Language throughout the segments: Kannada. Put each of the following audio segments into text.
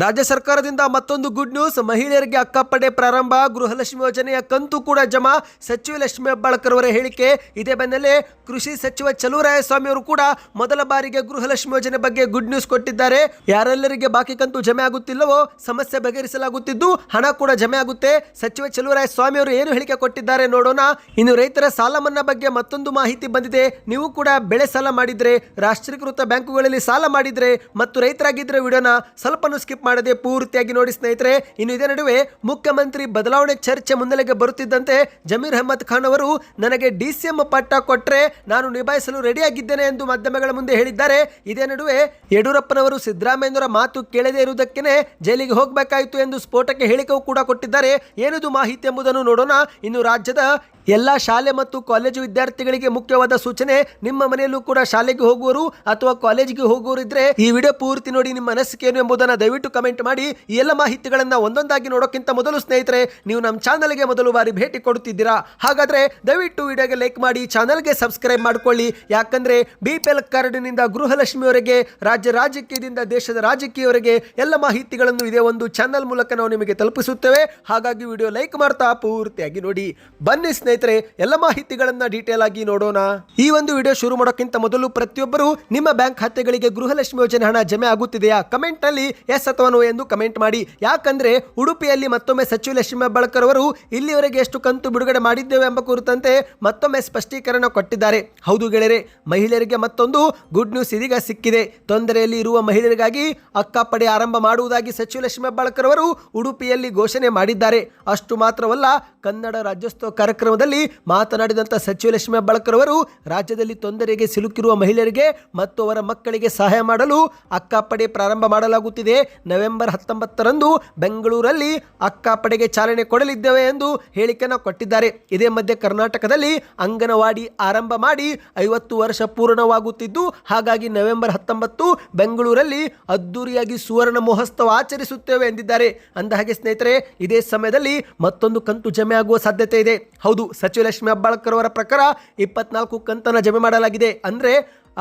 ರಾಜ್ಯ ಸರ್ಕಾರದಿಂದ ಮತ್ತೊಂದು ಗುಡ್ ನ್ಯೂಸ್ ಮಹಿಳೆಯರಿಗೆ ಅಕ್ಕಪಡೆ ಪ್ರಾರಂಭ. ಗೃಹಲಕ್ಷ್ಮಿ ಯೋಜನೆಯ ಕಂತು ಕೂಡ ಜಮಾ. ಸಚಿವ ಲಕ್ಷ್ಮಿ ಹೆಬ್ಬಾಳ್ಕರ್ ಅವರ ಹೇಳಿಕೆ ಇದೇ ಬೆನ್ನಲ್ಲೇ ಕೃಷಿ ಸಚಿವ ಚಲುವರಾಯಸ್ವಾಮಿ ಅವರು ಕೂಡ ಮೊದಲ ಬಾರಿಗೆ ಗೃಹಲಕ್ಷ್ಮಿ ಯೋಜನೆ ಬಗ್ಗೆ ಗುಡ್ ನ್ಯೂಸ್ ಕೊಟ್ಟಿದ್ದಾರೆ. ಯಾರೆಲ್ಲರಿಗೆ ಬಾಕಿ ಕಂತು ಜಮೆ ಆಗುತ್ತಿಲ್ಲವೋ ಸಮಸ್ಯೆ ಬಗೆಹರಿಸಲಾಗುತ್ತಿದ್ದು ಹಣ ಕೂಡ ಜಮೆ ಆಗುತ್ತೆ. ಸಚಿವ ಚಲುವರಾಯಸ್ವಾಮಿ ಅವರು ಏನು ಹೇಳಿಕೆ ಕೊಟ್ಟಿದ್ದಾರೆ ನೋಡೋಣ. ಇನ್ನು ರೈತರ ಸಾಲ ಮನ್ನಾ ಬಗ್ಗೆ ಮತ್ತೊಂದು ಮಾಹಿತಿ ಬಂದಿದೆ. ನೀವು ಕೂಡ ಬೆಳೆ ಸಾಲ ಮಾಡಿದ್ರೆ, ರಾಷ್ಟ್ರೀಕೃತ ಬ್ಯಾಂಕುಗಳಲ್ಲಿ ಸಾಲ ಮಾಡಿದ್ರೆ ಮತ್ತು ರೈತರಾಗಿದ್ರೆ ವಿಡಿಯೋನ ಸ್ವಲ್ಪನೂ ಸ್ಕಿಪ್ ಮಾಡದೆ ಪೂರ್ತಿಯಾಗಿ ನೋಡಿ ಸ್ನೇಹಿತರೆ, ಇನ್ನು ಇದೇ ನಡುವೆ ಮುಖ್ಯಮಂತ್ರಿ ಬದಲಾವಣೆ ಚರ್ಚೆ ಮುನ್ನೆಲೆಗೆ ಬರುತ್ತಿದ್ದಂತೆ ಜಮೀರ್ ಅಹಮದ್ ಖಾನ್ ಅವರು, ನನಗೆ ಡಿ ಸಿ ಎಂ ಪಟ್ಟ ಕೊಟ್ಟರೆ ನಾನು ನಿಭಾಯಿಸಲು ರೆಡಿಯಾಗಿದ್ದೇನೆ ಎಂದು ಮಾಧ್ಯಮಗಳ ಮುಂದೆ ಹೇಳಿದ್ದಾರೆ. ಇದೇ ನಡುವೆ ಯಡಿಯೂರಪ್ಪನವರು ಸಿದ್ದರಾಮಯ್ಯನವರ ಮಾತು ಕೇಳದೇ ಇರುವುದಕ್ಕೇನೆ ಜೈಲಿಗೆ ಹೋಗಬೇಕಾಯಿತು ಎಂದು ಸ್ಫೋಟಕ್ಕೆ ಹೇಳಿಕೆಯೂ ಕೂಡ ಕೊಟ್ಟಿದ್ದಾರೆ. ಏನಿದು ಮಾಹಿತಿ ಎಂಬುದನ್ನು ನೋಡೋಣ. ಇನ್ನು ರಾಜ್ಯದ ಎಲ್ಲ ಶಾಲೆ ಮತ್ತು ಕಾಲೇಜು ವಿದ್ಯಾರ್ಥಿಗಳಿಗೆ ಮುಖ್ಯವಾದ ಸೂಚನೆ, ನಿಮ್ಮ ಮನೆಯಲ್ಲೂ ಕೂಡ ಶಾಲೆಗೆ ಹೋಗುವರು ಅಥವಾ ಕಾಲೇಜಿಗೆ ಹೋಗುವರು ಇದ್ರೆ ಈ ವಿಡಿಯೋ ಪೂರ್ತಿ ನೋಡಿ ನಿಮ್ಮ ಏನು ಎಂಬುದನ್ನು ದಯವಿಟ್ಟು ಕಮೆಂಟ್ ಮಾಡಿ ಈ ಎಲ್ಲ ಮಾಹಿತಿಗಳನ್ನು ಒಂದೊಂದಾಗಿ ನೋಡೋಕ್ಕಿಂತ ಮೊದಲು ಸ್ನೇಹಿತರೆ, ನೀವು ನಮ್ಮ ಚಾನಲ್ಗೆ ಮೊದಲು ಬಾರಿ ಭೇಟಿ ಕೊಡುತ್ತಿದ್ದೀರಾ? ಹಾಗಾದ್ರೆ ದಯವಿಟ್ಟು ವಿಡಿಯೋಗೆ ಲೈಕ್ ಮಾಡಿ, ಚಾನಲ್ಗೆ ಸಬ್ಸ್ಕ್ರೈಬ್ ಮಾಡ್ಕೊಳ್ಳಿ. ಯಾಕಂದ್ರೆ ಬಿ ಪಿ ಎಲ್ ಕಾರ್ಡ್ನಿಂದ ಗೃಹಲಕ್ಷ್ಮಿಯವರೆಗೆ ರಾಜ್ಯ ರಾಜಕೀಯದಿಂದ ದೇಶದ ರಾಜಕೀಯವರೆಗೆ ಎಲ್ಲ ಮಾಹಿತಿಗಳನ್ನು ಇದೇ ಒಂದು ಚಾನಲ್ ಮೂಲಕ ನಾವು ನಿಮಗೆ ತಲುಪಿಸುತ್ತೇವೆ. ಹಾಗಾಗಿ ವಿಡಿಯೋ ಲೈಕ್ ಮಾಡ್ತಾ ಪೂರ್ತಿಯಾಗಿ ನೋಡಿ. ಬನ್ನಿ ಸ್ನೇಹಿತರೆ, ಎಲ್ಲ ಮಾಹಿತಿಗಳನ್ನು ಡೀಟೇಲ್ ಆಗಿ ನೋಡೋಣ. ಈ ಒಂದು ವಿಡಿಯೋ ಶುರು ಮಾಡೋಕ್ಕಿಂತ ಮೊದಲು ಪ್ರತಿಯೊಬ್ಬರು ನಿಮ್ಮ ಬ್ಯಾಂಕ್ ಖಾತೆಗಳಿಗೆ ಗೃಹಲಕ್ಷ್ಮಿ ಯೋಜನೆ ಹಣ ಜಮೆ ಆಗುತ್ತಿದೆಯಾ? ಕಮೆಂಟ್ನಲ್ಲಿ ಎಸ್ ಅಥವಾ ನೋ ಎಂದು ಕಮೆಂಟ್ ಮಾಡಿ. ಯಾಕಂದ್ರೆ ಉಡುಪಿಯಲ್ಲಿ ಮತ್ತೊಮ್ಮೆ ಸಚಿವ ಲಕ್ಷ್ಮೀ ಹೆಬ್ಬಾಳ್ಕರ್ ಅವರು ಇಲ್ಲಿವರೆಗೆ ಎಷ್ಟು ಕಂತು ಬಿಡುಗಡೆ ಮಾಡಿದ್ದೇವೆ ಎಂಬ ಕುರಿತಂತೆ ಮತ್ತೊಮ್ಮೆ ಸ್ಪಷ್ಟೀಕರಣ ಕೊಟ್ಟಿದ್ದಾರೆ. ಹೌದು ಗೆಳೆಯರೆ, ಮಹಿಳೆಯರಿಗೆ ಮತ್ತೊಂದು ಗುಡ್ ನ್ಯೂಸ್ ಇದೀಗ ಸಿಕ್ಕಿದೆ. ತೊಂದರೆಯಲ್ಲಿ ಇರುವ ಮಹಿಳೆಯರಿಗಾಗಿ ಅಕ್ಕಪಡೆ ಆರಂಭ ಮಾಡುವುದಾಗಿ ಸಚಿವ ಲಕ್ಷ್ಮೀ ಹೆಬ್ಬಾಳ್ಕರ್ ಅವರು ಉಡುಪಿಯಲ್ಲಿ ಘೋಷಣೆ ಮಾಡಿದ್ದಾರೆ. ಅಷ್ಟು ಮಾತ್ರವಲ್ಲ, ಕನ್ನಡ ರಾಜ್ಯೋತ್ಸವ ಕಾರ್ಯಕ್ರಮದಲ್ಲಿ ಮಾತನಾಡಿದಂಥ ಸಚಿವ ಲಕ್ಷ್ಮೀ ಹೆಬ್ಬಾಳ್ಕರ್ ಅವರು ರಾಜ್ಯದಲ್ಲಿ ತೊಂದರೆಗೆ ಸಿಲುಕಿರುವ ಮಹಿಳೆಯರಿಗೆ ಮತ್ತು ಅವರ ಮಕ್ಕಳಿಗೆ ಸಹಾಯ ಮಾಡಲು ಅಕ್ಕಪಡೆ ಪ್ರಾರಂಭ ಮಾಡಲಾಗುತ್ತಿದೆ. ನವೆಂಬರ್ ಹತ್ತೊಂಬತ್ತರಂದು ಬೆಂಗಳೂರಲ್ಲಿ ಅಕ್ಕಪಡೆಗೆ ಚಾಲನೆ ಕೊಡಲಿದ್ದೇವೆ ಎಂದು ಹೇಳಿಕೆಯನ್ನು ಕೊಟ್ಟಿದ್ದಾರೆ. ಇದೇ ಮಧ್ಯೆ ಕರ್ನಾಟಕದಲ್ಲಿ ಅಂಗನವಾಡಿ ಆರಂಭ ಮಾಡಿ ಐವತ್ತು ವರ್ಷ ಪೂರ್ಣವಾಗುತ್ತಿದ್ದು, ಹಾಗಾಗಿ ನವೆಂಬರ್ ಹತ್ತೊಂಬತ್ತು ಬೆಂಗಳೂರಲ್ಲಿ ಅದ್ದೂರಿಯಾಗಿ ಸುವರ್ಣ ಮಹೋತ್ಸವ ಆಚರಿಸುತ್ತೇವೆ ಎಂದಿದ್ದಾರೆ. ಅಂದಹಾಗೆ ಸ್ನೇಹಿತರೆ, ಇದೇ ಸಮಯದಲ್ಲಿ ಮತ್ತೊಂದು ಕಂತು ಜಮೆ ಆಗುವ ಸಾಧ್ಯತೆ ಇದೆ. ಹೌದು, ಸಚಿವ ಲಕ್ಷ್ಮಿ ಹೆಬ್ಬಾಳ್ಕರ್ ಅವರ ಪ್ರಕಾರ ಇಪ್ಪತ್ನಾಲ್ಕು ಕಂತನ್ನು ಜಮೆ ಮಾಡಲಾಗಿದೆ. ಅಂದರೆ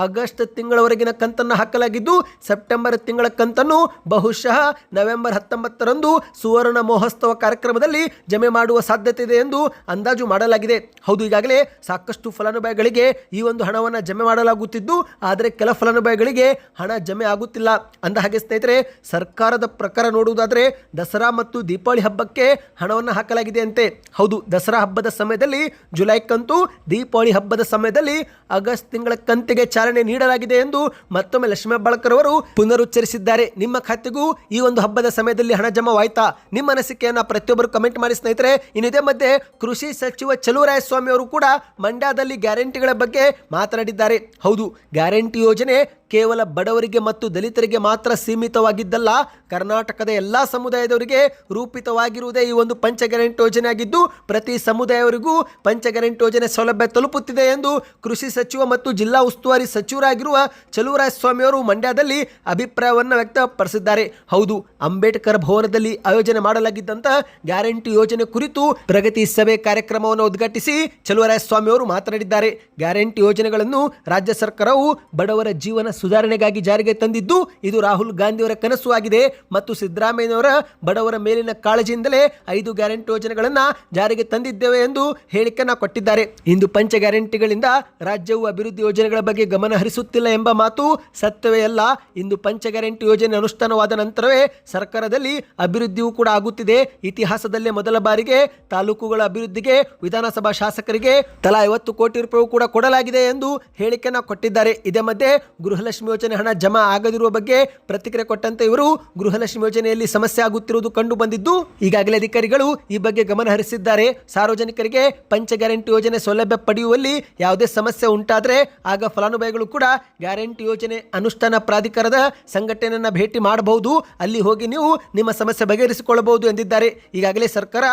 ಆಗಸ್ಟ್ ತಿಂಗಳವರೆಗಿನ ಕಂತನ್ನು ಹಾಕಲಾಗಿದ್ದು, ಸೆಪ್ಟೆಂಬರ್ ತಿಂಗಳ ಕಂತನ್ನು ಬಹುಶಃ ನವೆಂಬರ್ ಹತ್ತೊಂಬತ್ತರಂದು ಸುವರ್ಣ ಮಹೋತ್ಸವ ಕಾರ್ಯಕ್ರಮದಲ್ಲಿ ಜಮೆ ಮಾಡುವ ಸಾಧ್ಯತೆ ಇದೆ ಎಂದು ಅಂದಾಜು ಮಾಡಲಾಗಿದೆ. ಹೌದು, ಈಗಾಗಲೇ ಸಾಕಷ್ಟು ಫಲಾನುಭವಿಗಳಿಗೆ ಈ ಒಂದು ಹಣವನ್ನು ಜಮೆ ಮಾಡಲಾಗುತ್ತಿದ್ದು, ಆದರೆ ಕೆಲ ಫಲಾನುಭವಿಗಳಿಗೆ ಹಣ ಜಮೆ ಆಗುತ್ತಿಲ್ಲ. ಅಂದ ಹಾಗೆ ಸ್ನೇಹಿತರೆ, ಸರ್ಕಾರದ ಪ್ರಕಾರ ನೋಡುವುದಾದರೆ ದಸರಾ ಮತ್ತು ದೀಪಾವಳಿ ಹಬ್ಬಕ್ಕೆ ಹಣವನ್ನು ಹಾಕಲಾಗಿದೆ ಅಂತೆ. ಹೌದು, ದಸರಾ ಹಬ್ಬದ ಸಮಯದಲ್ಲಿ ಜುಲೈ ಕಂತು ದೀಪಾವಳಿ ಹಬ್ಬದ ಸಮಯದಲ್ಲಿ ಆಗಸ್ಟ್ ತಿಂಗಳ ಕಂತಿಗೆ ಚಾಲನೆ ನೀಡಲಾಗಿದೆ ಎಂದು ಮತ್ತೊಮ್ಮೆ ಲಕ್ಷ್ಮೀ ಅವರು ಪುನರುಚ್ಚರಿಸಿದ್ದಾರೆ. ನಿಮ್ಮ ಖಾತೆಗೂ ಈ ಒಂದು ಹಬ್ಬದ ಸಮಯದಲ್ಲಿ ಹಣ ಜಮಾವಾಯ್ತಾ? ನಿಮ್ಮ ಅನಿಸಿಕೆಯನ್ನು ಪ್ರತಿಯೊಬ್ಬರು ಕಮೆಂಟ್ ಮಾಡಿ ಸ್ನೇಹಿತರೆ. ಇನ್ನು ಇದೇ ಮಧ್ಯೆ ಕೃಷಿ ಸಚಿವ ಚಲುವರಾಯಸ್ವಾಮಿ ಅವರು ಕೂಡ ಮಂಡ್ಯದಲ್ಲಿ ಗ್ಯಾರಂಟಿಗಳ ಬಗ್ಗೆ ಮಾತನಾಡಿದ್ದಾರೆ. ಹೌದು, ಗ್ಯಾರಂಟಿ ಯೋಜನೆ ಕೇವಲ ಬಡವರಿಗೆ ಮತ್ತು ದಲಿತರಿಗೆ ಮಾತ್ರ ಸೀಮಿತವಾಗಿದ್ದಲ್ಲ, ಕರ್ನಾಟಕದ ಎಲ್ಲ ಸಮುದಾಯದವರಿಗೆ ರೂಪಿತವಾಗಿರುವುದೇ ಈ ಒಂದು ಪಂಚ ಗ್ಯಾರಂಟಿ ಯೋಜನೆ ಆಗಿದ್ದು, ಪ್ರತಿ ಸಮುದಾಯವರಿಗೂ ಪಂಚ ಗ್ಯಾರಂಟಿ ಯೋಜನೆ ಸೌಲಭ್ಯ ತಲುಪುತ್ತಿದೆ ಎಂದು ಕೃಷಿ ಸಚಿವ ಮತ್ತು ಜಿಲ್ಲಾ ಉಸ್ತುವಾರಿ ಸಚಿವರಾಗಿರುವ ಚಲುವರಾಯಸ್ವಾಮಿ ಅವರು ಮಂಡ್ಯದಲ್ಲಿ ಅಭಿಪ್ರಾಯವನ್ನು ವ್ಯಕ್ತಪಡಿಸಿದ್ದಾರೆ. ಹೌದು, ಅಂಬೇಡ್ಕರ್ ಭವನದಲ್ಲಿ ಆಯೋಜನೆ ಮಾಡಲಾಗಿದ್ದಂತಹ ಗ್ಯಾರಂಟಿ ಯೋಜನೆ ಕುರಿತು ಪ್ರಗತಿ ಸಭೆ ಕಾರ್ಯಕ್ರಮವನ್ನು ಉದ್ಘಾಟಿಸಿ ಚಲುವರಾಯಸ್ವಾಮಿ ಅವರು ಮಾತನಾಡಿದ್ದಾರೆ. ಗ್ಯಾರಂಟಿ ಯೋಜನೆಗಳನ್ನು ರಾಜ್ಯ ಸರ್ಕಾರವು ಬಡವರ ಜೀವನ ಸುಧಾರಣೆಗಾಗಿ ಜಾರಿಗೆ ತಂದಿದ್ದು ಇದು ರಾಹುಲ್ ಗಾಂಧಿಯವರ ಕನಸು ಆಗಿದೆ ಮತ್ತು ಸಿದ್ದರಾಮಯ್ಯನವರ ಬಡವರ ಮೇಲಿನ ಕಾಳಜಿಯಿಂದಲೇ ಐದು ಗ್ಯಾರಂಟಿ ಯೋಜನೆಗಳನ್ನು ಜಾರಿಗೆ ತಂದಿದ್ದೇವೆ ಎಂದು ಹೇಳಿಕೆಯನ್ನು ಕೊಟ್ಟಿದ್ದಾರೆ. ಇಂದು ಪಂಚ ಗ್ಯಾರಂಟಿಗಳಿಂದ ರಾಜ್ಯವು ಅಭಿವೃದ್ಧಿ ಯೋಜನೆಗಳ ಬಗ್ಗೆ ಗಮನ ಹರಿಸುತ್ತಿಲ್ಲ ಎಂಬ ಮಾತು ಸತ್ಯವೇ ಅಲ್ಲ. ಇಂದು ಪಂಚ ಗ್ಯಾರಂಟಿ ಯೋಜನೆ ಅನುಷ್ಠಾನವಾದ ನಂತರವೇ ಸರ್ಕಾರದಲ್ಲಿ ಅಭಿವೃದ್ಧಿಯೂ ಕೂಡ ಆಗುತ್ತಿದೆ. ಇತಿಹಾಸದಲ್ಲೇ ಮೊದಲ ಬಾರಿಗೆ ತಾಲೂಕುಗಳ ಅಭಿವೃದ್ಧಿಗೆ ವಿಧಾನಸಭಾ ಶಾಸಕರಿಗೆ ತಲಾ ಐವತ್ತು ಕೋಟಿ ರೂಪಾಯಿ ಕೂಡ ಕೊಡಲಾಗಿದೆ ಎಂದು ಹೇಳಿಕೆಯನ್ನು ಕೊಟ್ಟಿದ್ದಾರೆ. ಇದೇ ಮಧ್ಯೆ ಗೃಹಲಕ್ಷ್ಮಿ ಯೋಜನೆ ಹಣ ಜಮಾ ಆಗದಿರುವ ಬಗ್ಗೆ ಪ್ರತಿಕ್ರಿಯೆ ಕೊಟ್ಟಂತೆ ಇವರು ಗೃಹಲಕ್ಷ್ಮಿ ಯೋಜನೆಯಲ್ಲಿ ಸಮಸ್ಯೆ ಆಗುತ್ತಿರುವುದು ಕಂಡು ಬಂದಿದ್ದು, ಈಗಾಗಲೇ ಅಧಿಕಾರಿಗಳು ಈ ಬಗ್ಗೆ ಗಮನ ಹರಿಸಿದ್ದಾರೆ. ಸಾರ್ವಜನಿಕರಿಗೆ ಪಂಚ ಗ್ಯಾರಂಟಿ ಯೋಜನೆ ಸೌಲಭ್ಯ ಪಡೆಯುವಲ್ಲಿ ಯಾವುದೇ ಸಮಸ್ಯೆ ಉಂಟಾದರೆ ಆಗ ಫಲಾನುಭವಿಗಳು ಕೂಡ ಗ್ಯಾರಂಟಿ ಯೋಜನೆ ಅನುಷ್ಠಾನ ಪ್ರಾಧಿಕಾರದ ಸಂಘಟನೆಯನ್ನು ಭೇಟಿ ಮಾಡಬಹುದು. ಅಲ್ಲಿ ಹೋಗಿ ನೀವು ನಿಮ್ಮ ಸಮಸ್ಯೆ ಬಗೆಹರಿಸಿಕೊಳ್ಳಬಹುದು ಎಂದಿದ್ದಾರೆ. ಈಗಾಗಲೇ ಸರ್ಕಾರ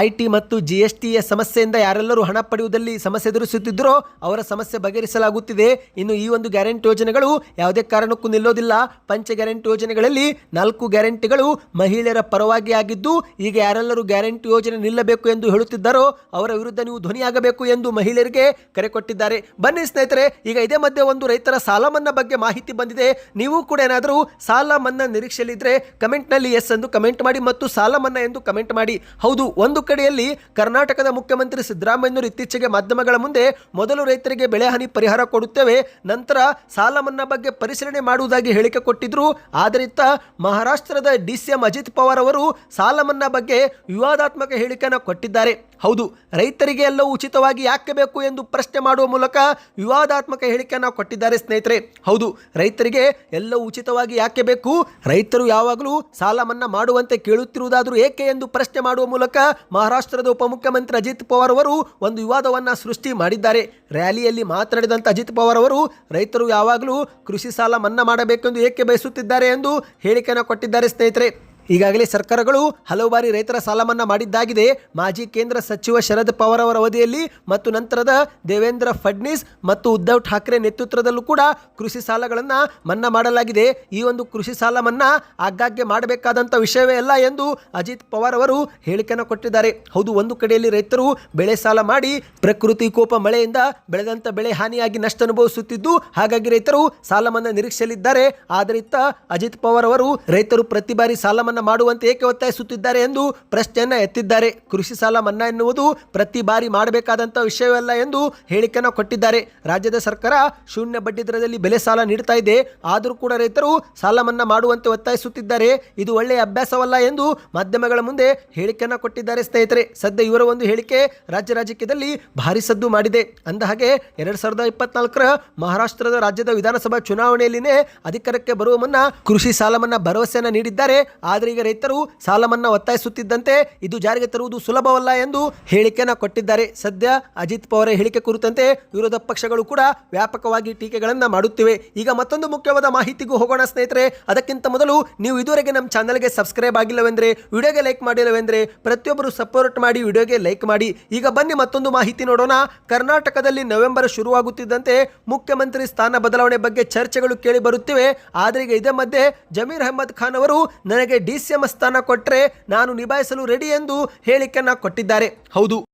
ಐ ಟಿ ಮತ್ತು ಜಿ ಎಸ್ ಟಿಯ ಸಮಸ್ಯೆಯಿಂದ ಯಾರೆಲ್ಲರೂ ಹಣ ಪಡೆಯುವುದರಲ್ಲಿ ಸಮಸ್ಯೆ ಎದುರಿಸುತ್ತಿದ್ದರೋ ಅವರ ಸಮಸ್ಯೆ ಬಗೆಹರಿಸಲಾಗುತ್ತಿದೆ. ಇನ್ನು ಈ ಒಂದು ಗ್ಯಾರಂಟಿ ಯೋಜನೆಗಳು ಯಾವುದೇ ಕಾರಣಕ್ಕೂ ನಿಲ್ಲೋದಿಲ್ಲ. ಪಂಚ ಗ್ಯಾರಂಟಿ ಯೋಜನೆಗಳಲ್ಲಿ ನಾಲ್ಕು ಗ್ಯಾರಂಟಿಗಳು ಮಹಿಳೆಯರ ಪರವಾಗಿ ಆಗಿದ್ದು, ಈಗ ಯಾರೆಲ್ಲರೂ ಗ್ಯಾರಂಟಿ ಯೋಜನೆ ನಿಲ್ಲಬೇಕು ಎಂದು ಹೇಳುತ್ತಿದ್ದಾರೋ ಅವರ ವಿರುದ್ಧ ನೀವು ಧ್ವನಿಯಾಗಬೇಕು ಎಂದು ಮಹಿಳೆಯರಿಗೆ ಕರೆ ಕೊಟ್ಟಿದ್ದಾರೆ. ಬನ್ನಿ ಸ್ನೇಹಿತರೆ, ಈಗ ಇದೇ ಮಧ್ಯೆ ಒಂದು ರೈತರ ಸಾಲ ಮನ್ನಾ ಬಗ್ಗೆ ಮಾಹಿತಿ ಬಂದಿದೆ. ನೀವು ಕೂಡ ಏನಾದರೂ ಸಾಲ ಮನ್ನಾ ನಿರೀಕ್ಷೆಯಲ್ಲಿದ್ದರೆ ಕಮೆಂಟ್ನಲ್ಲಿ ಎಸ್ ಎಂದು ಕಮೆಂಟ್ ಮಾಡಿ ಮತ್ತು ಸಾಲ ಮನ್ನಾ ಎಂದು ಕಮೆಂಟ್ ಮಾಡಿ. ಹೌದು, ಒಂದು ಕಡೆಯಲ್ಲಿ ಕರ್ನಾಟಕದ ಮುಖ್ಯಮಂತ್ರಿ ಸಿದ್ದರಾಮಯ್ಯನವರು ಇತ್ತೀಚೆಗೆ ಮಾಧ್ಯಮಗಳ ಮುಂದೆ ಮೊದಲು ರೈತರಿಗೆ ಬೆಳೆ ಹಾನಿ ಪರಿಹಾರ ಕೊಡುತ್ತೇವೆ, ನಂತರ ಸಾಲ ಮನ್ನಾ ಬಗ್ಗೆ ಪರಿಶೀಲನೆ ಮಾಡುವುದಾಗಿ ಹೇಳಿಕೆ ಕೊಟ್ಟಿದ್ರು. ಆದ್ದರಿಂದ ಮಹಾರಾಷ್ಟ್ರದ ಡಿಸಿಎಂ ಅಜಿತ್ ಪವಾರ್ ಅವರು ಸಾಲ ಮನ್ನಾ ಬಗ್ಗೆ ವಿವಾದಾತ್ಮಕ ಹೇಳಿಕೆಯನ್ನು ಕೊಟ್ಟಿದ್ದಾರೆ. ಹೌದು, ರೈತರಿಗೆ ಎಲ್ಲವೂ ಉಚಿತವಾಗಿ ಯಾಕೆ ಬೇಕು ಎಂದು ಪ್ರಶ್ನೆ ಮಾಡುವ ಮೂಲಕ ವಿವಾದಾತ್ಮಕ ಹೇಳಿಕೆಯನ್ನು ಕೊಟ್ಟಿದ್ದಾರೆ ಸ್ನೇಹಿತರೆ. ಹೌದು, ರೈತರಿಗೆ ಎಲ್ಲವೂ ಉಚಿತವಾಗಿ ಯಾಕೆ ಬೇಕು? ರೈತರು ಯಾವಾಗಲೂ ಸಾಲ ಮನ್ನಾ ಮಾಡುವಂತೆ ಕೇಳುತ್ತಿರುವುದಾದರೂ ಏಕೆ ಎಂದು ಪ್ರಶ್ನೆ ಮಾಡುವ ಮೂಲಕ ಮಹಾರಾಷ್ಟ್ರದ ಉಪಮುಖ್ಯಮಂತ್ರಿ ಅಜಿತ್ ಪವಾರ್ ಅವರು ಒಂದು ವಿವಾದವನ್ನು ಸೃಷ್ಟಿ ಮಾಡಿದ್ದಾರೆ. ರ್ಯಾಲಿಯಲ್ಲಿ ಮಾತನಾಡಿದಂಥ ಅಜಿತ್ ಪವಾರ್ ಅವರು, ರೈತರು ಯಾವಾಗಲೂ ಕೃಷಿ ಸಾಲ ಮನ್ನಾ ಮಾಡಬೇಕೆಂದು ಏಕೆ ಬಯಸುತ್ತಿದ್ದಾರೆ ಎಂದು ಹೇಳಿಕೆಯನ್ನು ಕೊಟ್ಟಿದ್ದಾರೆ ಸ್ನೇಹಿತರೆ. ಈಗಾಗಲೇ ಸರ್ಕಾರಗಳು ಹಲವು ಬಾರಿ ರೈತರ ಸಾಲ ಮನ್ನಾ ಮಾಡಿದ್ದಾಗಿದೆ. ಮಾಜಿ ಕೇಂದ್ರ ಸಚಿವ ಶರದ್ ಪವಾರ್ ಅವರ ಅವಧಿಯಲ್ಲಿ ಮತ್ತು ನಂತರದ ದೇವೇಂದ್ರ ಫಡ್ನೀಸ್ ಮತ್ತು ಉದ್ಧವ್ ಠಾಕ್ರೆ ನೇತೃತ್ವದಲ್ಲೂ ಕೂಡ ಕೃಷಿ ಸಾಲಗಳನ್ನು ಮನ್ನಾ ಮಾಡಲಾಗಿದೆ. ಈ ಒಂದು ಕೃಷಿ ಸಾಲ ಮನ್ನಾ ಆಗಾಗ್ಗೆ ಮಾಡಬೇಕಾದಂಥ ವಿಷಯವೇ ಅಲ್ಲ ಎಂದು ಅಜಿತ್ ಪವಾರ್ ಅವರು ಹೇಳಿಕೆಯನ್ನು ಕೊಟ್ಟಿದ್ದಾರೆ. ಹೌದು, ಒಂದು ಕಡೆಯಲ್ಲಿ ರೈತರು ಬೆಳೆ ಸಾಲ ಮಾಡಿ ಪ್ರಕೃತಿ ಕೋಪ ಮಳೆಯಿಂದ ಬೆಳೆದಂಥ ಬೆಳೆ ಹಾನಿಯಾಗಿ ನಷ್ಟ ಅನುಭವಿಸುತ್ತಿದ್ದು, ಹಾಗಾಗಿ ರೈತರು ಸಾಲ ಮನ್ನಾ ನಿರೀಕ್ಷೆಯಲ್ಲಿದ್ದಾರೆ. ಆದ್ದರಿಂದ ಅಜಿತ್ ಪವಾರ್ ಅವರು ರೈತರು ಪ್ರತಿ ಬಾರಿ ಸಾಲ ಮನ್ನಾ ಮಾಡುವಂತೆ ಏಕೆ ಒತ್ತಾಯಿಸುತ್ತಿದ್ದಾರೆ ಎಂದು ಪ್ರಶ್ನೆಯನ್ನು ಎತ್ತಿದ್ದಾರೆ. ಕೃಷಿ ಸಾಲ ಮನ್ನಾ ಎನ್ನುವುದು ಪ್ರತಿ ಬಾರಿ ಮಾಡಬೇಕಾದಂಥ ವಿಷಯವಲ್ಲ ಎಂದು ಹೇಳಿಕೆಯನ್ನು ಕೊಟ್ಟಿದ್ದಾರೆ. ರಾಜ್ಯದ ಸರ್ಕಾರ ಶೂನ್ಯ ಬಡ್ಡಿ ದರದಲ್ಲಿ ಬೆಲೆ ಸಾಲ ನೀಡ್ತಾ ಇದೆ. ಆದರೂ ಕೂಡ ರೈತರು ಸಾಲ ಮನ್ನಾ ಮಾಡುವಂತೆ ಒತ್ತಾಯಿಸುತ್ತಿದ್ದಾರೆ. ಇದು ಒಳ್ಳೆಯ ಅಭ್ಯಾಸವಲ್ಲ ಎಂದು ಮಾಧ್ಯಮಗಳ ಮುಂದೆ ಹೇಳಿಕೆಯನ್ನು ಕೊಟ್ಟಿದ್ದಾರೆ ಸ್ನೇಹಿತರೆ. ಸದ್ಯ ಇವರ ಒಂದು ಹೇಳಿಕೆ ರಾಜ್ಯ ರಾಜಕೀಯದಲ್ಲಿ ಭಾರಿ ಸದ್ದು ಮಾಡಿದೆ. ಅಂದ ಹಾಗೆ ಎರಡ್ ಸಾವಿರದ ಇಪ್ಪತ್ನಾಲ್ಕರ ಮಹಾರಾಷ್ಟ್ರದ ರಾಜ್ಯದ ವಿಧಾನಸಭಾ ಚುನಾವಣೆಯಲ್ಲಿನೇ ಅಧಿಕಾರಕ್ಕೆ ಬರುವ ಮುನ್ನ ಕೃಷಿ ಸಾಲ ಮನ್ನಾ ಭರವಸೆಯನ್ನು ನೀಡಿದ್ದಾರೆ. ಆದರೆ ಈಗ ರೈತರು ಸಾಲ ಮನ್ನಾ ಒತ್ತಾಯಿಸುತ್ತಿದ್ದಂತೆ ಇದು ಜಾರಿಗೆ ತರುವುದು ಸುಲಭವಲ್ಲ ಎಂದು ಹೇಳಿಕೆಯನ್ನು ಕೊಟ್ಟಿದ್ದಾರೆ. ಸದ್ಯ ಅಜಿತ್ ಪವಾರ್ ಹೇಳಿಕೆ ಕುರಿತಂತೆ ವಿರೋಧ ಪಕ್ಷಗಳು ಕೂಡ ವ್ಯಾಪಕವಾಗಿ ಟೀಕೆಗಳನ್ನು ಮಾಡುತ್ತಿವೆ. ಈಗ ಮತ್ತೊಂದು ಮುಖ್ಯವಾದ ಮಾಹಿತಿಗೂ ಹೋಗೋಣ ಸ್ನೇಹಿತರೆ. ಅದಕ್ಕಿಂತ ಮೊದಲು ನೀವು ಇದುವರೆಗೆ ನಮ್ಮ ಚಾನಲ್ಗೆ ಸಬ್ಸ್ಕ್ರೈಬ್ ಆಗಿಲ್ಲವೆಂದರೆ ವಿಡಿಯೋಗೆ ಲೈಕ್ ಮಾಡಿಲ್ಲವೆಂದರೆ ಪ್ರತಿಯೊಬ್ಬರು ಸಪೋರ್ಟ್ ಮಾಡಿ ವಿಡಿಯೋಗೆ ಲೈಕ್ ಮಾಡಿ. ಈಗ ಬನ್ನಿ ಮತ್ತೊಂದು ಮಾಹಿತಿ ನೋಡೋಣ. ಕರ್ನಾಟಕದಲ್ಲಿ ನವೆಂಬರ್ ಶುರುವಾಗುತ್ತಿದ್ದಂತೆ ಮುಖ್ಯಮಂತ್ರಿ ಸ್ಥಾನ ಬದಲಾವಣೆ ಬಗ್ಗೆ ಚರ್ಚೆಗಳು ಕೇಳಿ ಬರುತ್ತಿವೆ. ಆದರೆ ಈಗ ಇದೇ ಮಧ್ಯೆ ಜಮೀರ್ ಅಹಮದ್ ಖಾನ್ ಅವರು, ನನಗೆ ಡಿ ಸಿ ಎಂ ಸ್ಥಾನ ಕೊಟ್ಟರೆ ನಾನು ನಿಭಾಯಿಸಲು ರೆಡಿ ಎಂದು ಹೇಳಿಕೆಯನ್ನು ಕೊಟ್ಟಿದ್ದಾರೆ. ಹೌದು.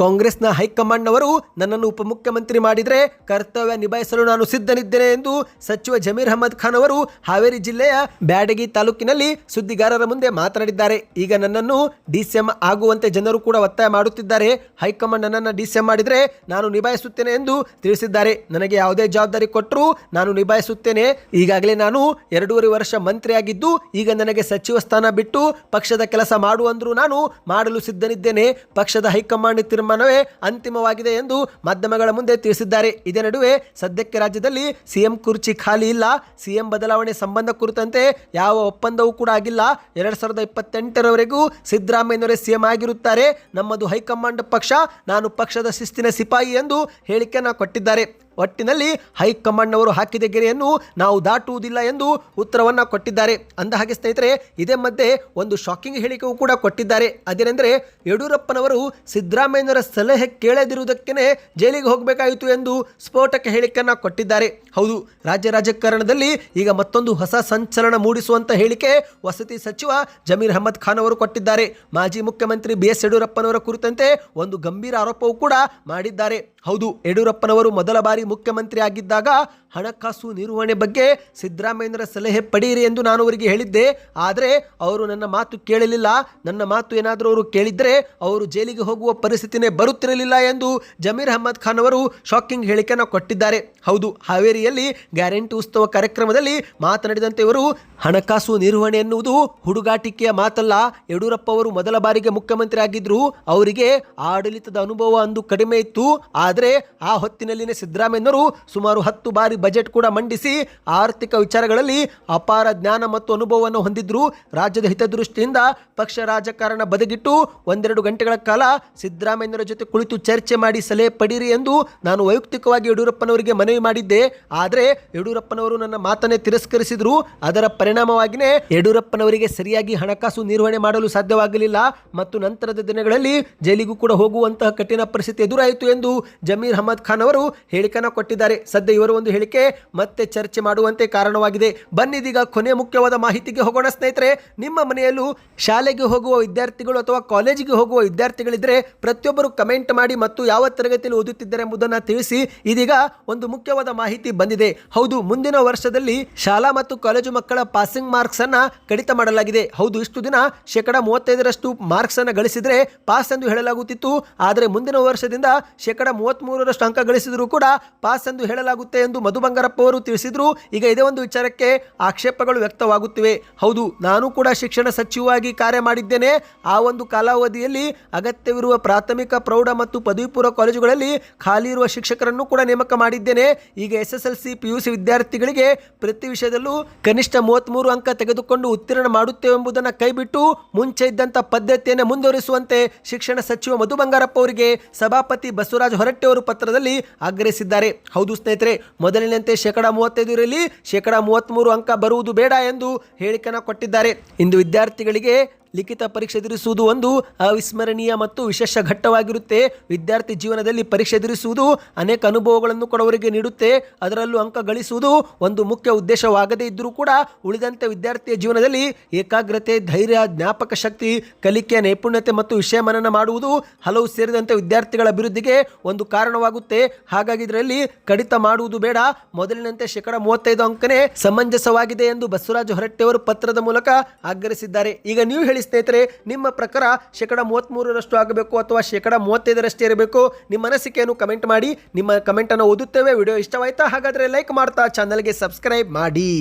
ಕಾಂಗ್ರೆಸ್ನ ಹೈಕಮಾಂಡ್ನವರು ನನ್ನನ್ನು ಉಪಮುಖ್ಯಮಂತ್ರಿ ಮಾಡಿದರೆ ಕರ್ತವ್ಯ ನಿಭಾಯಿಸಲು ನಾನು ಸಿದ್ಧನಿದ್ದೇನೆ ಎಂದು ಸಚಿವ ಜಮೀರ್ ಅಹಮದ್ ಖಾನ್ ಅವರು ಹಾವೇರಿ ಜಿಲ್ಲೆಯ ಬ್ಯಾಡಗಿ ತಾಲೂಕಿನಲ್ಲಿ ಸುದ್ದಿಗಾರರ ಮುಂದೆ ಮಾತನಾಡಿದ್ದಾರೆ. ಈಗ ನನ್ನನ್ನು ಡಿಸಿಎಂ ಆಗುವಂತೆ ಜನರು ಕೂಡ ಒತ್ತಾಯ ಮಾಡುತ್ತಿದ್ದಾರೆ. ಹೈಕಮಾಂಡ್ ನನ್ನನ್ನು ಡಿಸಿಎಂ ಮಾಡಿದರೆ ನಾನು ನಿಭಾಯಿಸುತ್ತೇನೆ ಎಂದು ತಿಳಿಸಿದ್ದಾರೆ. ನನಗೆ ಯಾವುದೇ ಜವಾಬ್ದಾರಿ ಕೊಟ್ಟರೂ ನಾನು ನಿಭಾಯಿಸುತ್ತೇನೆ. ಈಗಾಗಲೇ ನಾನು ಎರಡೂವರೆ ವರ್ಷ ಮಂತ್ರಿಯಾಗಿದ್ದು, ಈಗ ನನಗೆ ಸಚಿವ ಸ್ಥಾನ ಬಿಟ್ಟು ಪಕ್ಷದ ಕೆಲಸ ಮಾಡುವಂದ್ರೂ ನಾನು ಮಾಡಲು ಸಿದ್ಧನಿದ್ದೇನೆ. ಪಕ್ಷದ ಹೈಕಮಾಂಡ್ ತೀರ್ಮಾನವೇ ಅಂತಿಮವಾಗಿದೆ ಎಂದು ಮಾಧ್ಯಮಗಳ ಮುಂದೆ ತಿಳಿಸಿದ್ದಾರೆ. ಇದೇ ನಡುವೆ ಸದ್ಯಕ್ಕೆ ರಾಜ್ಯದಲ್ಲಿ ಸಿಎಂ ಕುರ್ಚಿ ಖಾಲಿ ಇಲ್ಲ. ಸಿಎಂ ಬದಲಾವಣೆ ಸಂಬಂಧ ಕುರಿತಂತೆ ಯಾವ ಒಪ್ಪಂದವೂ ಕೂಡ ಆಗಿಲ್ಲ. ಎರಡ್ ಸಾವಿರದ ಇಪ್ಪತ್ತೆಂಟರವರೆಗೂ ಸಿದ್ದರಾಮಯ್ಯನವರೇ ಸಿಎಂ ಆಗಿರುತ್ತಾರೆ. ನಮ್ಮದು ಹೈಕಮಾಂಡ್ ಪಕ್ಷ, ನಾನು ಪಕ್ಷದ ಶಿಸ್ತಿನ ಸಿಪಾಯಿ ಎಂದು ಹೇಳಿಕೆಯನ್ನು ಕೊಟ್ಟಿದ್ದಾರೆ. ಒಟ್ಟಿನಲ್ಲಿ ಹೈಕಮಾಂಡ್ನವರು ಹಾಕಿದ ಗೆರೆಯನ್ನು ನಾವು ದಾಟುವುದಿಲ್ಲ ಎಂದು ಉತ್ತರವನ್ನು ಕೊಟ್ಟಿದ್ದಾರೆ. ಅಂದ ಹಾಗೆ ಸ್ನೇಹಿತರೆ, ಇದೇ ಮಧ್ಯೆ ಒಂದು ಶಾಕಿಂಗ್ ಹೇಳಿಕೆಯೂ ಕೂಡ ಕೊಟ್ಟಿದ್ದಾರೆ. ಅದೇನೆಂದರೆ, ಯಡಿಯೂರಪ್ಪನವರು ಸಿದ್ದರಾಮಯ್ಯನವರ ಸಲಹೆ ಕೇಳದಿರುವುದಕ್ಕೇ ಜೈಲಿಗೆ ಹೋಗಬೇಕಾಯಿತು ಎಂದು ಸ್ಫೋಟಕ ಹೇಳಿಕೆಯನ್ನು ಕೊಟ್ಟಿದ್ದಾರೆ. ಹೌದು, ರಾಜ್ಯ ರಾಜಕಾರಣದಲ್ಲಿ ಈಗ ಮತ್ತೊಂದು ಹೊಸ ಸಂಚಲನ ಮೂಡಿಸುವಂತ ಹೇಳಿಕೆ ವಸತಿ ಸಚಿವ ಜಮೀರ್ ಅಹಮದ್ ಖಾನ್ ಅವರು ಕೊಟ್ಟಿದ್ದಾರೆ. ಮಾಜಿ ಮುಖ್ಯಮಂತ್ರಿ ಬಿ ಎಸ್ ಯಡಿಯೂರಪ್ಪನವರ ಕುರಿತಂತೆ ಒಂದು ಗಂಭೀರ ಆರೋಪವೂ ಕೂಡ ಮಾಡಿದ್ದಾರೆ. ಹೌದು, ಯಡಿಯೂರಪ್ಪನವರು ಮೊದಲ ಬಾರಿ ಮುಖ್ಯಮಂತ್ರಿ ಆಗಿದ್ದಾಗ ಹಣಕಾಸು ನಿರ್ವಹಣೆ ಬಗ್ಗೆ ಸಿದ್ದರಾಮಯ್ಯನವರ ಸಲಹೆ ಪಡೆಯಿರಿ ಎಂದು ನಾನು ಅವರಿಗೆ ಹೇಳಿದ್ದೆ. ಆದರೆ ಅವರು ನನ್ನ ಮಾತು ಕೇಳಲಿಲ್ಲ. ನನ್ನ ಮಾತು ಏನಾದರೂ ಅವರು ಕೇಳಿದರೆ ಅವರು ಜೈಲಿಗೆ ಹೋಗುವ ಪರಿಸ್ಥಿತಿನೇ ಬರುತ್ತಿರಲಿಲ್ಲ ಎಂದು ಜಮೀರ್ ಅಹಮದ್ ಖಾನ್ ಅವರು ಶಾಕಿಂಗ್ ಹೇಳಿಕೆಯನ್ನು ಕೊಟ್ಟಿದ್ದಾರೆ. ಹೌದು, ಹಾವೇರಿಯಲ್ಲಿ ಗ್ಯಾರಂಟಿ ಉತ್ಸವ ಕಾರ್ಯಕ್ರಮದಲ್ಲಿ ಮಾತನಾಡಿದಂತೆ ಇವರು, ಹಣಕಾಸು ನಿರ್ವಹಣೆ ಎನ್ನುವುದು ಹುಡುಗಾಟಿಕೆಯ ಮಾತಲ್ಲ. ಯಡಿಯೂರಪ್ಪ ಅವರು ಮೊದಲ ಬಾರಿಗೆ ಮುಖ್ಯಮಂತ್ರಿ ಆಗಿದ್ರು ಅವರಿಗೆ ಆಡಳಿತದ ಅನುಭವ ಅಂದು ಕಡಿಮೆ ಇತ್ತು. ಆದರೆ ಆ ಹೊತ್ತಿನಲ್ಲಿನ ಸಿದ್ದರಾಮಯ್ಯನವರು ಸುಮಾರು ಹತ್ತು ಬಾರಿ ಬಜೆಟ್ ಕೂಡ ಮಂಡಿಸಿ ಆರ್ಥಿಕ ವಿಚಾರಗಳಲ್ಲಿ ಅಪಾರ ಜ್ಞಾನ ಮತ್ತು ಅನುಭವವನ್ನು ಹೊಂದಿದ್ದರು ರಾಜ್ಯದ ಹಿತದೃಷ್ಟಿಯಿಂದ ಪಕ್ಷ ರಾಜಕಾರಣ ಬದಗಿಟ್ಟು ಒಂದೆರಡು ಗಂಟೆಗಳ ಕಾಲ ಸಿದ್ದರಾಮಯ್ಯನವರ ಜೊತೆ ಕುಳಿತು ಚರ್ಚೆ ಮಾಡಿ ಸಲಹೆ ಪಡೀರಿ ಎಂದು ನಾನು ವೈಯಕ್ತಿಕವಾಗಿ ಯಡಿಯೂರಪ್ಪನವರಿಗೆ ಮನವಿ ಮಾಡಿದ್ದೆ. ಆದರೆ ಯಡಿಯೂರಪ್ಪನವರು ನನ್ನ ಮಾತನ್ನೇ ತಿರಸ್ಕರಿಸಿದ್ರು. ಅದರ ಪರಿಣಾಮವಾಗಿಯೇ ಯಡಿಯೂರಪ್ಪನವರಿಗೆ ಸರಿಯಾಗಿ ಹಣಕಾಸು ನಿರ್ವಹಣೆ ಮಾಡಲು ಸಾಧ್ಯವಾಗಲಿಲ್ಲ. ಮತ್ತು ನಂತರದ ದಿನಗಳಲ್ಲಿ ಜೈಲಿಗೂ ಕೂಡ ಹೋಗುವಂತಹ ಕಠಿಣ ಪರಿಸ್ಥಿತಿ ಎದುರಾಯಿತು ಎಂದು ಜಮೀರ್ ಅಹಮದ್ ಖಾನ್ ಅವರು ಹೇಳಿಕೆಯನ್ನು ಕೊಟ್ಟಿದ್ದಾರೆ. ಸದ್ಯ ಇವರು ಒಂದು ಹೇಳಿಕೆ ಮತ್ತೆ ಚರ್ಚೆ ಮಾಡುವಂತೆ ಕಾರಣವಾಗಿದೆ. ಬನ್ನಿದೀಗ ಕೊನೆ ಮುಖ್ಯವಾದ ಮಾಹಿತಿಗೆ ಹೋಗೋಣ ಸ್ನೇಹಿತರೆ. ನಿಮ್ಮ ಮನೆಯಲ್ಲೂ ಶಾಲೆಗೆ ಹೋಗುವ ವಿದ್ಯಾರ್ಥಿಗಳು ಅಥವಾ ಕಾಲೇಜಿಗೆ ಹೋಗುವ ವಿದ್ಯಾರ್ಥಿಗಳಿದ್ರೆ ಪ್ರತಿಯೊಬ್ಬರು ಕಮೆಂಟ್ ಮಾಡಿ ಮತ್ತು ಯಾವ ತರಗತಿಯಲ್ಲಿ ಓದುತ್ತಿದ್ದಾರೆ ಎಂಬುದನ್ನು ತಿಳಿಸಿ. ಇದೀಗ ಒಂದು ಮುಖ್ಯವಾದ ಮಾಹಿತಿ ಬಂದಿದೆ. ಹೌದು, ಮುಂದಿನ ವರ್ಷದಲ್ಲಿ ಶಾಲಾ ಮತ್ತು ಕಾಲೇಜು ಮಕ್ಕಳ ಪಾಸಿಂಗ್ ಮಾರ್ಕ್ಸ್ ಅನ್ನ ಕಡಿತ ಮಾಡಲಾಗಿದೆ. ಹೌದು, ಇಷ್ಟು ದಿನ ಶೇಕಡ ಮೂವತ್ತೈದರಷ್ಟು ಮಾರ್ಕ್ಸ್ ಅನ್ನು ಗಳಿಸಿದ್ರೆ ಪಾಸ್ ಎಂದು ಹೇಳಲಾಗುತ್ತಿತ್ತು. ಆದರೆ ಮುಂದಿನ ವರ್ಷದಿಂದ ಶೇಕಡ ಮೂವತ್ತ್ಮೂರರಷ್ಟು ಅಂಕ ಗಳಿಸಿದರೂ ಕೂಡ ಪಾಸ್ ಎಂದು ಹೇಳಲಾಗುತ್ತೆ ಎಂದು ಮಧು ಬಂಗಾರಪ್ಪ ಅವರು ತಿಳಿಸಿದರು. ಈಗ ಇದೇ ಒಂದು ವಿಚಾರಕ್ಕೆ ಆಕ್ಷೇಪಗಳು ವ್ಯಕ್ತವಾಗುತ್ತಿವೆ. ಹೌದು, ನಾನು ಕೂಡ ಶಿಕ್ಷಣ ಸಚಿವವಾಗಿ ಕಾರ್ಯ ಮಾಡಿದ್ದೇನೆ. ಆ ಒಂದು ಕಾಲಾವಧಿಯಲ್ಲಿ ಅಗತ್ಯವಿರುವ ಪ್ರಾಥಮಿಕ, ಪ್ರೌಢ ಮತ್ತು ಪದವಿ ಪೂರ್ವ ಕಾಲೇಜುಗಳಲ್ಲಿ ಖಾಲಿ ಇರುವ ಶಿಕ್ಷಕರನ್ನು ಕೂಡ ನೇಮಕ ಮಾಡಿದ್ದೇನೆ. ಈಗ S S L C P ವಿದ್ಯಾರ್ಥಿಗಳಿಗೆ ಪ್ರತಿ ವಿಷಯದಲ್ಲೂ ಕನಿಷ್ಠ ಮೂವತ್ತ್ಮೂರು ಅಂಕ ತೆಗೆದುಕೊಂಡು ಉತ್ತೀರ್ಣ ಮಾಡುತ್ತೇವೆ ಎಂಬುದನ್ನು ಕೈಬಿಟ್ಟು ಮುಂಚೆ ಇದ್ದಂಥ ಪದ್ಧತಿಯನ್ನು ಮುಂದುವರಿಸುವಂತೆ ಶಿಕ್ಷಣ ಸಚಿವ ಮಧು ಬಂಗಾರಪ್ಪ ಅವರಿಗೆ ಸಭಾಪತಿ ಬಸವರಾಜ್ ಹೊರಟ್ಟಿ ಅವರು ಪತ್ರದಲ್ಲಿ ಆಗ್ರಹಿಸಿದ್ದಾರೆ. ಹೌದು ಸ್ನೇಹಿತರೆ, ಮೊದಲಿನಂತೆ ಶೇಕಡ ಮೂವತ್ತೈದು ಇರಲಿ, ಶೇಕಡ ಮೂವತ್ತ್ಮೂರು ಅಂಕ ಬರುವುದು ಬೇಡ ಎಂದು ಹೇಳಿಕೆಯನ್ನು ಕೊಟ್ಟಿದ್ದಾರೆ. ಇಂದು ವಿದ್ಯಾರ್ಥಿಗಳಿಗೆ ಲಿಖಿತ ಪರೀಕ್ಷೆ ಎದುರಿಸುವುದು ಒಂದು ಅವಿಸ್ಮರಣೀಯ ಮತ್ತು ವಿಶೇಷ ಘಟ್ಟವಾಗಿರುತ್ತೆ. ವಿದ್ಯಾರ್ಥಿ ಜೀವನದಲ್ಲಿ ಪರೀಕ್ಷೆ ಎದುರಿಸುವುದು ಅನೇಕ ಅನುಭವಗಳನ್ನು ಕೂಡ ಅವರಿಗೆ ನೀಡುತ್ತೆ. ಅದರಲ್ಲೂ ಅಂಕ ಗಳಿಸುವುದು ಒಂದು ಮುಖ್ಯ ಉದ್ದೇಶವಾಗದೇ ಇದ್ದರೂ ಕೂಡ ಉಳಿದಂತೆ ವಿದ್ಯಾರ್ಥಿಯ ಜೀವನದಲ್ಲಿ ಏಕಾಗ್ರತೆ, ಧೈರ್ಯ, ಜ್ಞಾಪಕ ಶಕ್ತಿ, ಕಲಿಕೆಯ ನೈಪುಣ್ಯತೆ ಮತ್ತು ವಿಷಯ ಮನನ ಮಾಡುವುದು ಹಲವು ಸೇರಿದಂತೆ ವಿದ್ಯಾರ್ಥಿಗಳ ಅಭಿವೃದ್ಧಿಗೆ ಒಂದು ಕಾರಣವಾಗುತ್ತೆ. ಹಾಗಾಗಿ ಇದರಲ್ಲಿ ಕಡಿತ ಮಾಡುವುದು ಬೇಡ. ಮೊದಲಿನಂತೆ ಶೇಕಡ ಮೂವತ್ತೈದು ಅಂಕನೇ ಸಮಂಜಸವಾಗಿದೆ ಎಂದು ಬಸವರಾಜ ಹೊರಟ್ಟಿಯವರು ಪತ್ರದ ಮೂಲಕ ಆಗ್ರಹಿಸಿದ್ದಾರೆ. ಈಗ ನೀವು ಹೇಳಿ ಸ್ನೇಹಿತರೆ, ನಿಮ್ಮ ಪ್ರಕಾರ ಶೇಕಡ ಮೂವತ್ತ್ಮೂರರಷ್ಟು ಆಗಬೇಕು ಅಥವಾ ಶೇಕಡ ಮೂವತ್ತೈದರಷ್ಟೇ ಇರಬೇಕು? ನಿಮ್ಮ ಅನಿಸಿಕೆಯನ್ನು ಕಮೆಂಟ್ ಮಾಡಿ, ನಿಮ್ಮ ಕಮೆಂಟನ್ನು ಓದುತ್ತೇವೆ, ವಿಡಿಯೋ ಇಷ್ಟವಾಯ್ತಾ? ಹಾಗಾದರೆ ಲೈಕ್ ಮಾಡ್ತಾ ಚಾನಲ್ಗೆ ಸಬ್ಸ್ಕ್ರೈಬ್ ಮಾಡಿ.